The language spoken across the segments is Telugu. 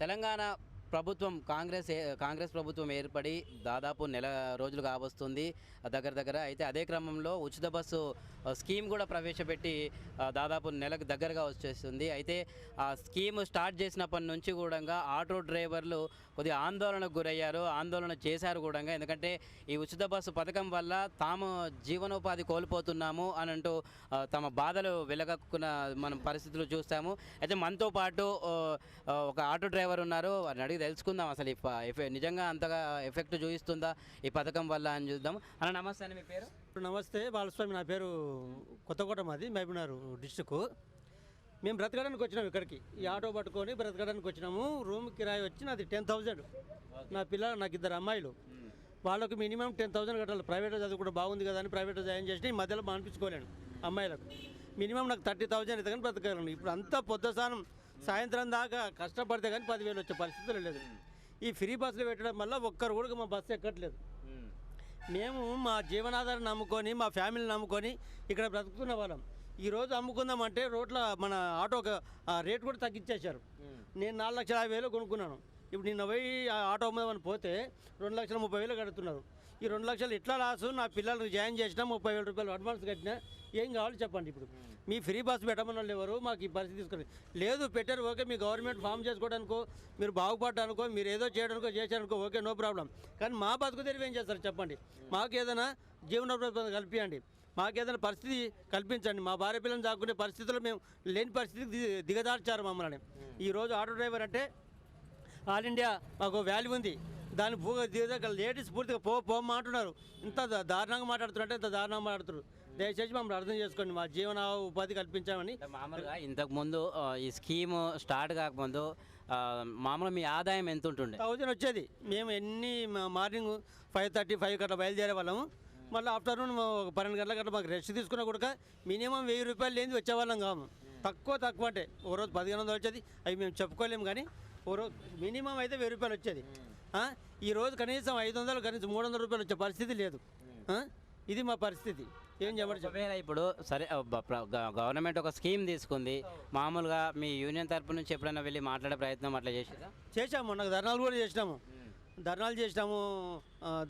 తెలంగాణ ప్రభుత్వం కాంగ్రెస్ ఏ- కాంగ్రెస్ ప్రభుత్వం ఏర్పడి దాదాపు నెల రోజులు కావస్తుంది దగ్గర దగ్గర అయితే అదే క్రమంలో ఉచిత బస్సు స్కీమ్ కూడా ప్రవేశపెట్టి దాదాపు నెలకు దగ్గరగా వచ్చేస్తుంది. అయితే ఆ స్కీమ్ స్టార్ట్ చేసినప్పటి నుంచి కూడా ఆటో డ్రైవర్లు కొద్దిగా ఆందోళనకు గురయ్యారు ఆందోళన చేశారు కూడా ఎందుకంటే ఈ ఉచిత బస్సు పథకం వల్ల తాము జీవనోపాధి కోల్పోతున్నాము అని అంటూ తమ బాధలు వెలగక్కున్న మనం పరిస్థితులు చూస్తాము. అయితే మనతో పాటు ఒక ఆటో డ్రైవర్ ఉన్నారు. వారిని అడిగి తెలుసుకుందాం అసలు ఈ నిజంగా అంతగా ఎఫెక్ట్ చూపిస్తుందా ఈ పథకం వల్ల అని చూద్దాం. అన్న నమస్తే అని మీ పేరు? నమస్తే బాలస్వామి. నా పేరు కొత్తకోట మాది మహబూబ్నగర్ డిస్టిక్ మేము బ్రతకడానికి వచ్చినాము ఇక్కడికి. ఈ ఆటో పట్టుకొని బ్రతకడానికి వచ్చినాము. రూమ్ కిరాయి వచ్చి నాది టెన్ థౌజండ్. నా పిల్లలు నాకు ఇద్దరు అమ్మాయిలు. వాళ్ళకు మినిమం టెన్ థౌసండ్ కట్టాలి. ప్రైవేట్లో చదువుకుంటే బాగుంది కదా అని ప్రైవేట్లో జాయిన్ చేసి ఈ మధ్యలో మానిపించుకోలేను అమ్మాయిలకు. మినిమం నాకు థర్టీ థౌసండ్ అయితే కానీ బ్రతకగలను. ఇప్పుడు అంతా పొద్దుసానం సాయంత్రం దాకా కష్టపడితే కానీ పదివేలు వచ్చే పరిస్థితులు లేదు. ఈ ఫ్రీ బస్సులు పెట్టడం వల్ల ఒక్కరు కూడా మా బస్సు ఎక్కట్లేదు. మేము. మా జీవనాధారం నమ్ముకొని మా ఫ్యామిలీని నమ్ముకొని ఇక్కడ బ్రతుకుతున్న వాళ్ళం. ఈరోజు అమ్ముకుందామంటే రోడ్ల మన ఆటో రేట్ కూడా తగ్గించేశారు. నేను నాలుగు లక్షల యాభై వేలు కొనుక్కున్నాను. ఇప్పుడు నిన్న పోయి ఆటో అమ్ముదామని పోతే రెండు లక్షల ముప్పై వేలు కడుతున్నారు. ఈ రెండు లక్షలు ఇట్లా రాసు నా పిల్లల్ని జాయిన్ చేసిన ముప్పై వేల రూపాయలు అడ్వాన్స్ కట్టినా ఏం కావాలి చెప్పండి ఇప్పుడు? మీ ఫ్రీ బస్ పెట్టమని వాళ్ళు ఎవరు? మాకు ఈ పరిస్థితి తీసుకుని లేదు పెట్టారు ఓకే మీ గవర్నమెంట్ ఫామ్ చేసుకోవడానికో మీరు బాగుపడడానికో మీరు ఏదో చేయడానికో చేశారనుకో ఓకే నో ప్రాబ్లం. కానీ మా బతుకు తెరివి ఏం చేస్తారు చెప్పండి? మాకు ఏదైనా జీవనోపాధి కల్పించండి మాకు ఏదైనా పరిస్థితి కల్పించండి. మా భార్య పిల్లల్ని దాక్కునే పరిస్థితుల్లో మేము లేని పరిస్థితికి దిగదార్చారు మమ్మల్ని. ఈరోజు ఆటో డ్రైవర్ అంటే ఆల్ ఇండియా మాకు వాల్యూ ఉంది. దాని భూ లేడీస్ పూర్తిగా పో పోమ్మా అంటున్నారు ఇంత దారుణంగా మాట్లాడుతున్నారంటే ఇంత దారుణంగా మాట్లాడుతున్నారు. దయచేసి మమ్మల్ని అర్థం చేసుకోండి. మా జీవన ఉపాధి కల్పించామని. మామూలుగా ఇంతకు ముందు ఆ, ఈ స్కీమ్ స్టార్ట్ కాకముందు మామూలుగా మీ ఆదాయం ఎంత ఉంటుండే? థౌజండ్ వచ్చేది. మేము ఎన్ని మార్నింగ్ ఫైవ్ థర్టీ ఫైవ్ గట్ల బయలుదేరే వాళ్ళము. మళ్ళీ ఆఫ్టర్నూన్ ఒక పన్నెండు గంటల గట్ల మాకు రెస్ట్ తీసుకున్నా కూడా మినిమం వెయ్యి రూపాయలు లేని వచ్చేవాళ్ళం కాము. తక్కువ తక్కువ అంటే ఓ రోజు పదిహేను వందలు వచ్చేది అవి మేము చెప్పుకోలేము కానీ ఓ రోజు మినిమం అయితే వెయ్యి రూపాయలు వచ్చేది? ఈ రోజు కనీసం ఐదు వందలు కనీసం మూడు వందల రూపాయలు వచ్చే పరిస్థితి లేదు? ఇది మా పరిస్థితి. ఏం చెప్పండి ఇప్పుడు సరే గవర్నమెంట్ ఒక స్కీమ్ తీసుకుంది. మామూలుగా మీ యూనియన్ తరపు నుంచి ఎప్పుడైనా వెళ్ళి మాట్లాడే ప్రయత్నం అట్లా చేసేదా? చేశాము మొన్న ధర్నాలు కూడా చేసినాము. ధర్నాలు చేసినాము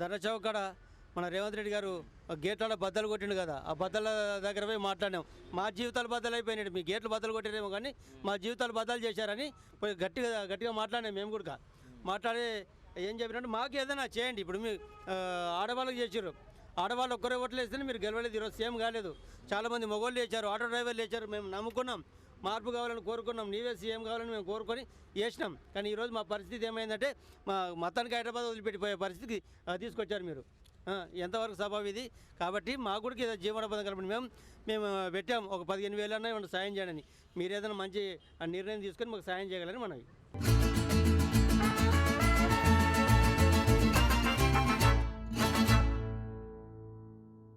ధర్నా చౌక్ కాడ మన రేవంత్ రెడ్డి గారు గేట్ల బద్దలు కొట్టిండు కదా ఆ బద్దల దగ్గర పోయి మాట్లాడినాం. మా జీవితాలు బద్దలు అయిపోయినాయి మీ గేట్లు బద్దలు కొట్టిరేమో కానీ మా జీవితాలు బద్దలు చేశారని పోయి గట్టిగా గట్టిగా మాట్లాడినాం మేము కూడా. మాట్లాడి ఏం చెప్పినట్టు మాకు ఏదైనా చేయండి. ఇప్పుడు మీ ఆడవాళ్ళకి చేసారు ఆడవాళ్ళు ఒక్కరే ఓట్లు వేస్తే మీరు గెలవలేదు ఈరోజు సేమ్ కాలేదు. చాలామంది మగవాళ్ళు వేశారు ఆటో డ్రైవర్లు వేశారు మేము నమ్ముకున్నాం. మార్పు కావాలని కోరుకున్నాం నీవే సీఎం కావాలని మేము కోరుకొని వేసినాం. కానీ ఈరోజు మా పరిస్థితి ఏమైందంటే మా మతానికి హైదరాబాద్ వదిలిపెట్టిపోయే పరిస్థితికి తీసుకొచ్చారు మీరు. ఎంతవరకు సభ ఇది? కాబట్టి మా కూడా ఏదో జీవనోపాధి కలపండి మేము మేము పెట్టాము. ఒక పదిహేను వేలన్నా ఏమన్నా సాయం చేయండి మీరు ఏదైనా మంచి ఆ, నిర్ణయం తీసుకొని మాకు సాయం చేయగలని మనవి.